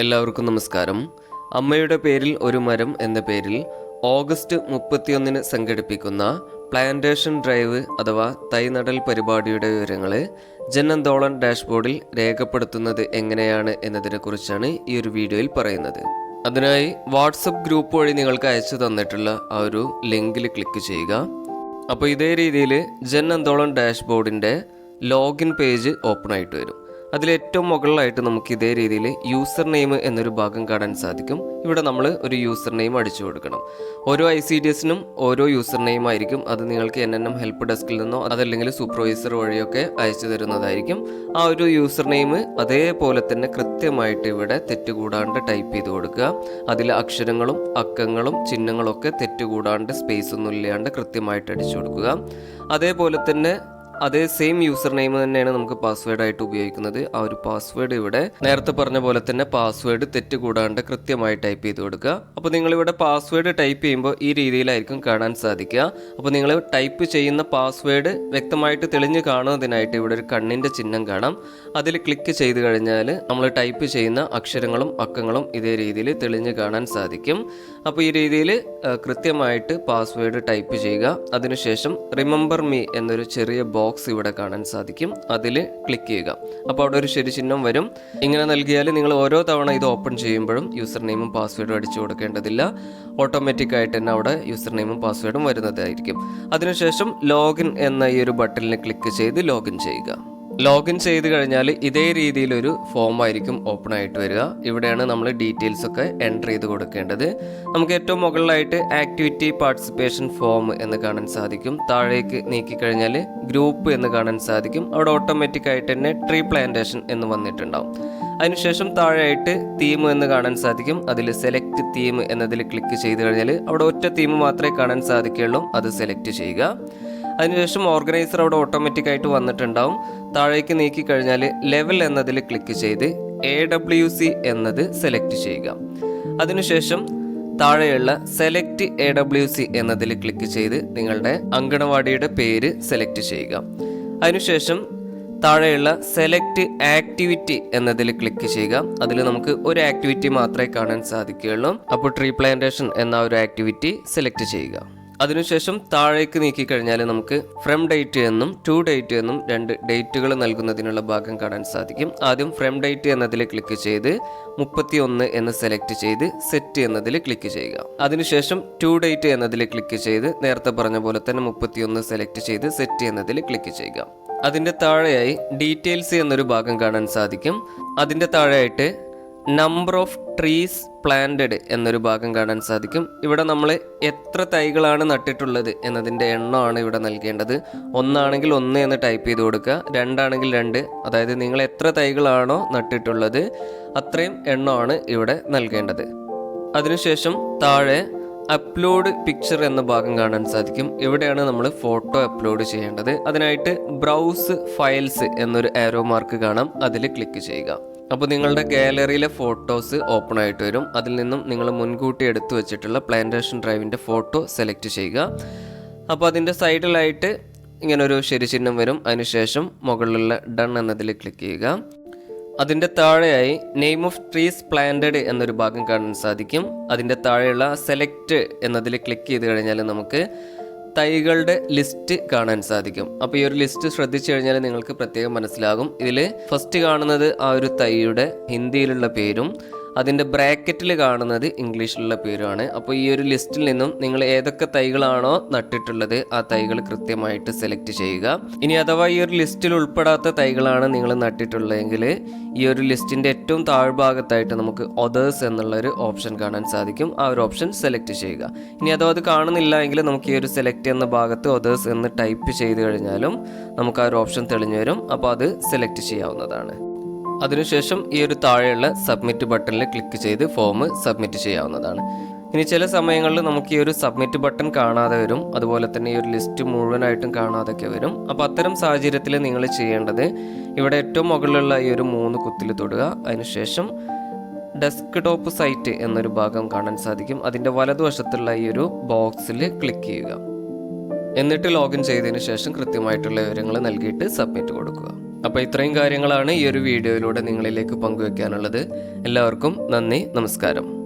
എല്ലാവർക്കും നമസ്കാരം. അമ്മയുടെ പേരിൽ ഒരു മരം എന്ന പേരിൽ ഓഗസ്റ്റ് മുപ്പത്തിയൊന്നിന് സംഘടിപ്പിക്കുന്ന പ്ലാന്റേഷൻ ഡ്രൈവ് അഥവാ തൈനടൽ പരിപാടിയുടെ വിവരങ്ങൾ ജനന്തോളൻ ഡാഷ്ബോർഡിൽ രേഖപ്പെടുത്തുന്നത് എങ്ങനെയാണ് എന്നതിനെക്കുറിച്ചാണ് ഈ ഒരു വീഡിയോയിൽ പറയുന്നത്. അതിനായി വാട്സപ്പ് ഗ്രൂപ്പ് വഴി നിങ്ങൾക്ക് അയച്ചു തന്നിട്ടുള്ള ആ ഒരു ലിങ്കിൽ ക്ലിക്ക് ചെയ്യുക. അപ്പോൾ ഇതേ രീതിയിൽ ജൻ അന്തോളൻ ഡാഷ്ബോർഡിന്റെ ലോഗിൻ പേജ് ഓപ്പൺ ആയിട്ട് വരും. അതിൽ ഏറ്റവും മുകളിലായിട്ട് നമുക്ക് ഇതേ രീതിയിൽ യൂസർ നെയിം എന്നൊരു ഭാഗം കാണാൻ സാധിക്കും. ഇവിടെ നമ്മൾ ഒരു യൂസർ നെയിം അടിച്ചു കൊടുക്കണം. ഓരോ ഐ സി ഡി എസിനും ഓരോ യൂസർ നെയിം ആയിരിക്കും. അത് നിങ്ങൾക്ക് എൻ എൻ എം ഹെൽപ്പ് ഡെസ്കിൽ നിന്നോ അതല്ലെങ്കിൽ സൂപ്പർവൈസർ വഴിയൊക്കെ അയച്ചു തരുന്നതായിരിക്കും. ആ ഒരു യൂസർ നെയിം അതേപോലെ തന്നെ കൃത്യമായിട്ട് ഇവിടെ തെറ്റുകൂടാണ്ട് ടൈപ്പ് ചെയ്ത് കൊടുക്കുക. അതിൽ അക്ഷരങ്ങളും അക്കങ്ങളും ചിഹ്നങ്ങളൊക്കെ തെറ്റുകൂടാണ്ട് സ്പേസ് ഒന്നും ഇല്ലാണ്ട് കൃത്യമായിട്ട് അടിച്ചു കൊടുക്കുക. അതേപോലെ തന്നെ അതേ സെയിം യൂസർ നെയിം തന്നെയാണ് നമുക്ക് പാസ്വേഡ് ആയിട്ട് ഉപയോഗിക്കുന്നത്. ആ ഒരു പാസ്വേഡ് ഇവിടെ നേരത്തെ പറഞ്ഞ പോലെ തന്നെ പാസ്വേഡ് തെറ്റ് കൂടാണ്ട് കൃത്യമായി ടൈപ്പ് ചെയ്ത് കൊടുക്കുക. അപ്പോൾ നിങ്ങൾ ഇവിടെ പാസ്വേഡ് ടൈപ്പ് ചെയ്യുമ്പോൾ ഈ രീതിയിലായിരിക്കും കാണാൻ സാധിക്കുക. അപ്പോൾ നിങ്ങൾ ടൈപ്പ് ചെയ്യുന്ന പാസ്വേഡ് വ്യക്തമായിട്ട് തെളിഞ്ഞ് കാണുന്നതിനായിട്ട് ഇവിടെ ഒരു കണ്ണിന്റെ ചിഹ്നം കാണാം. അതിൽ ക്ലിക്ക് ചെയ്ത് കഴിഞ്ഞാൽ നമ്മൾ ടൈപ്പ് ചെയ്യുന്ന അക്ഷരങ്ങളും അക്കങ്ങളും ഇതേ രീതിയിൽ തെളിഞ്ഞു കാണാൻ സാധിക്കും. അപ്പോൾ ഈ രീതിയിൽ കൃത്യമായിട്ട് പാസ്വേഡ് ടൈപ്പ് ചെയ്യുക. അതിനുശേഷം റിമെമ്പർ മീ എന്നൊരു ചെറിയ ബോക്സ് ഇവിടെ കാണാൻ സാധിക്കും. അതിൽ ക്ലിക്ക് ചെയ്യുക. അപ്പോൾ അവിടെ ഒരു ശരി ചിഹ്നം വരും. ഇങ്ങനെ നൽകിയാൽ നിങ്ങൾ ഓരോ തവണ ഇത് ഓപ്പൺ ചെയ്യുമ്പോഴും യൂസർ നെയിമും പാസ്വേഡും അടിച്ചു കൊടുക്കേണ്ടതില്ല. ഓട്ടോമാറ്റിക് ആയിട്ട് തന്നെ അവിടെ യൂസർ നെയിമും പാസ്വേഡും വരുന്നതായിരിക്കും. അതിനുശേഷം ലോഗിൻ എന്ന ഈ ഒരു ബട്ടണിൽ ക്ലിക്ക് ചെയ്ത് ലോഗിൻ ചെയ്യുക. ലോഗിൻ ചെയ്ത് കഴിഞ്ഞാൽ ഇതേ രീതിയിലൊരു ഫോം ആയിരിക്കും ഓപ്പൺ ആയിട്ട് വരിക. ഇവിടെയാണ് നമ്മൾ ഡീറ്റെയിൽസ് ഒക്കെ എന്റർ ചെയ്ത് കൊടുക്കേണ്ടത്. നമുക്ക് ഏറ്റവും മുകളിലായിട്ട് ആക്ടിവിറ്റി പാർട്ടിസിപ്പേഷൻ ഫോം എന്ന് കാണാൻ സാധിക്കും. താഴേക്ക് നീക്കിക്കഴിഞ്ഞാൽ ഗ്രൂപ്പ് എന്ന് കാണാൻ സാധിക്കും. അവിടെ ഓട്ടോമാറ്റിക് ആയിട്ട് തന്നെ ട്രീ പ്ലാന്റേഷൻ എന്ന് വന്നിട്ടുണ്ടാവും. അതിനുശേഷം താഴെയായിട്ട് തീം എന്ന് കാണാൻ സാധിക്കും. അതിൽ സെലക്ട് തീം എന്നതിൽ ക്ലിക്ക് ചെയ്ത് കഴിഞ്ഞാൽ അവിടെ ഒറ്റ തീം മാത്രമേ കാണാൻ സാധിക്കുകയുള്ളൂ. അത് സെലക്ട് ചെയ്യുക. അതിനുശേഷം ഓർഗനൈസർ അവിടെ ഓട്ടോമാറ്റിക് ആയിട്ട് വന്നിട്ടുണ്ടാവും. താഴേക്ക് നീക്കി കഴിഞ്ഞാൽ ലെവൽ എന്നതിൽ ക്ലിക്ക് ചെയ്ത് എ ഡബ്ല്യു സി എന്നത് സെലക്ട് ചെയ്യുക. അതിനുശേഷം താഴെയുള്ള സെലക്ട് എ ഡബ്ല്യു സി എന്നതിൽ ക്ലിക്ക് ചെയ്ത് നിങ്ങളുടെ അങ്കണവാടിയുടെ പേര് സെലക്ട് ചെയ്യുക. അതിനുശേഷം താഴെയുള്ള സെലക്ട് ആക്ടിവിറ്റി എന്നതിൽ ക്ലിക്ക് ചെയ്യുക. അതിൽ നമുക്ക് ഒരു ആക്ടിവിറ്റി മാത്രമേ കാണാൻ സാധിക്കുകയുള്ളൂ. അപ്പോൾ ട്രീ പ്ലാന്റേഷൻ എന്ന ഒരു ആക്ടിവിറ്റി സെലക്ട് ചെയ്യുക. അതിനുശേഷം താഴേക്ക് നീക്കിക്കഴിഞ്ഞാൽ നമുക്ക് ഫ്രം ഡേറ്റ് എന്നും ടു ഡേറ്റ് എന്നും രണ്ട് ഡേറ്റുകൾ നൽകുന്നതിനുള്ള ഭാഗം കാണാൻ സാധിക്കും. ആദ്യം ഫ്രം ഡേറ്റ് എന്നതിൽ ക്ലിക്ക് ചെയ്ത് മുപ്പത്തി ഒന്ന് എന്ന് സെലക്ട് ചെയ്ത് സെറ്റ് എന്നതിൽ ക്ലിക്ക് ചെയ്യുക. അതിനുശേഷം ടു ഡേറ്റ് എന്നതിൽ ക്ലിക്ക് ചെയ്ത് നേരത്തെ പറഞ്ഞ പോലെ തന്നെ മുപ്പത്തിയൊന്ന് സെലക്ട് ചെയ്ത് സെറ്റ് എന്നതിൽ ക്ലിക്ക് ചെയ്യുക. അതിന്റെ താഴെയായി ഡീറ്റെയിൽസ് എന്നൊരു ഭാഗം കാണാൻ സാധിക്കും. അതിന്റെ താഴെയായിട്ട് നമ്പർ ഓഫ് ട്രീസ് പ്ലാന്റഡ് എന്നൊരു ഭാഗം കാണാൻ സാധിക്കും. ഇവിടെ നമ്മൾ എത്ര തൈകളാണ് നട്ടിട്ടുള്ളത് എന്നതിന്റെ എണ്ണമാണ് ഇവിടെ നൽകേണ്ടത്. ഒന്നാണെങ്കിൽ ഒന്ന് എന്ന് ടൈപ്പ് ചെയ്ത് കൊടുക്കുക. രണ്ടാണെങ്കിൽ രണ്ട്. അതായത് നിങ്ങൾ എത്ര തൈകളാണോ നട്ടിട്ടുള്ളത് അത്രയും എണ്ണമാണ് ഇവിടെ നൽകേണ്ടത്. അതിനുശേഷം താഴെ അപ്ലോഡ് പിക്ചർ എന്ന ഭാഗം കാണാൻ സാധിക്കും. ഇവിടെയാണ് നമ്മൾ ഫോട്ടോ അപ്ലോഡ് ചെയ്യേണ്ടത്. അതിനായിട്ട് ബ്രൗസ് ഫയൽസ് എന്നൊരു ആരോ മാർക്ക് കാണാം. അതിൽ ക്ലിക്ക് ചെയ്യുക. അപ്പോൾ നിങ്ങളുടെ ഗാലറിയിലെ ഫോട്ടോസ് ഓപ്പൺ ആയിട്ട് വരും. അതിൽ നിന്നും നിങ്ങൾ മുൻകൂട്ടി എടുത്തു വെച്ചിട്ടുള്ള പ്ലാന്റേഷൻ ഡ്രൈവിന്റെ ഫോട്ടോ സെലക്ട് ചെയ്യുക. അപ്പോൾ അതിന്റെ സൈഡിലായിട്ട് ഇങ്ങനെ ഒരു ശരി ചിഹ്നം വരും അതിനുശേഷം മുകളിലുള്ള ഡൺ എന്നതിൽ ക്ലിക്ക് ചെയ്യുക. അതിന്റെ താഴെയായി നെയിം ഓഫ് ട്രീസ് പ്ലാന്റഡ് എന്നൊരു ഭാഗം കാണാൻ സാധിക്കും. അതിന്റെ താഴെയുള്ള സെലക്ട് എന്നതിൽ ക്ലിക്ക് ചെയ്ത് കഴിഞ്ഞാൽ നമുക്ക് തൈകളുടെ ലിസ്റ്റ് കാണാൻ സാധിക്കും. അപ്പോൾ ഈ ഒരു ലിസ്റ്റ് ശ്രദ്ധിച്ചു കഴിഞ്ഞാൽ നിങ്ങൾക്ക് പ്രത്യേകം മനസ്സിലാകും. ഇതിൽ ഫസ്റ്റ് കാണുന്നത് ആ ഒരു തൈയുടെ ഹിന്ദിയിലുള്ള പേരും അതിന്റെ ബ്രാക്കറ്റിൽ കാണുന്നത് ഇംഗ്ലീഷിലുള്ള പേരുമാണ്. അപ്പോൾ ഈ ഒരു ലിസ്റ്റിൽ നിന്നും നിങ്ങൾ ഏതൊക്കെ തൈകളാണോ നട്ടിട്ടുള്ളത് ആ തൈകൾ കൃത്യമായിട്ട് സെലക്ട് ചെയ്യുക. ഇനി അഥവാ ഈ ഒരു ലിസ്റ്റിൽ ഉൾപ്പെടാത്ത തൈകളാണ് നിങ്ങൾ നട്ടിട്ടുള്ളതെങ്കിൽ ഈ ഒരു ലിസ്റ്റിന്റെ ഏറ്റവും താഴ്ഭാഗത്തായിട്ട് നമുക്ക് ഒതേഴ്സ് എന്നുള്ള ഒരു ഓപ്ഷൻ കാണാൻ സാധിക്കും. ആ ഒരു ഓപ്ഷൻ സെലക്ട് ചെയ്യുക. ഇനി അഥവാ അത് കാണുന്നില്ല എങ്കിൽ നമുക്ക് ഈ ഒരു സെലക്ട് എന്ന ഭാഗത്ത് ഒതേഴ്സ് എന്ന് ടൈപ്പ് ചെയ്ത് കഴിഞ്ഞാലും നമുക്ക് ആ ഒരു ഓപ്ഷൻ തെളിഞ്ഞു വരും. അപ്പോൾ അത് സെലക്ട് ചെയ്യാവുന്നതാണ്. അതിനുശേഷം ഈ ഒരു താഴെയുള്ള സബ്മിറ്റ് ബട്ടണിൽ ക്ലിക്ക് ചെയ്ത് ഫോം സബ്മിറ്റ് ചെയ്യാവുന്നതാണ്. ഇനി ചില സമയങ്ങളിൽ നമുക്ക് ഈ ഒരു സബ്മിറ്റ് ബട്ടൺ കാണാതെ വരും. അതുപോലെ തന്നെ ഈ ഒരു ലിസ്റ്റ് മുഴുവനായിട്ടും കാണാതൊക്കെ വരും. അപ്പോൾ അത്തരം സാഹചര്യത്തിൽ നിങ്ങൾ ചെയ്യേണ്ടത് ഇവിടെ ഏറ്റവും മുകളിലുള്ള ഈ ഒരു മൂന്ന് കുത്തിൽ തൊടുക. അതിനുശേഷം ഡെസ്ക് ടോപ്പ് സൈറ്റ് എന്നൊരു ഭാഗം കാണാൻ സാധിക്കും. അതിന്റെ വലതുവശത്തുള്ള ഈ ഒരു ബോക്സിൽ ക്ലിക്ക് ചെയ്യുക. എന്നിട്ട് ലോഗിൻ ചെയ്തതിന് ശേഷം കൃത്യമായിട്ടുള്ള വിവരങ്ങൾ നൽകിയിട്ട് സബ്മിറ്റ് കൊടുക്കുക. അപ്പോൾ ഇത്രയും കാര്യങ്ങളാണ് ഈ ഒരു വീഡിയോയിലൂടെ നിങ്ങളിലേക്ക് പങ്കുവെക്കാനുള്ളത്. എല്ലാവർക്കും നന്ദി നമസ്കാരം.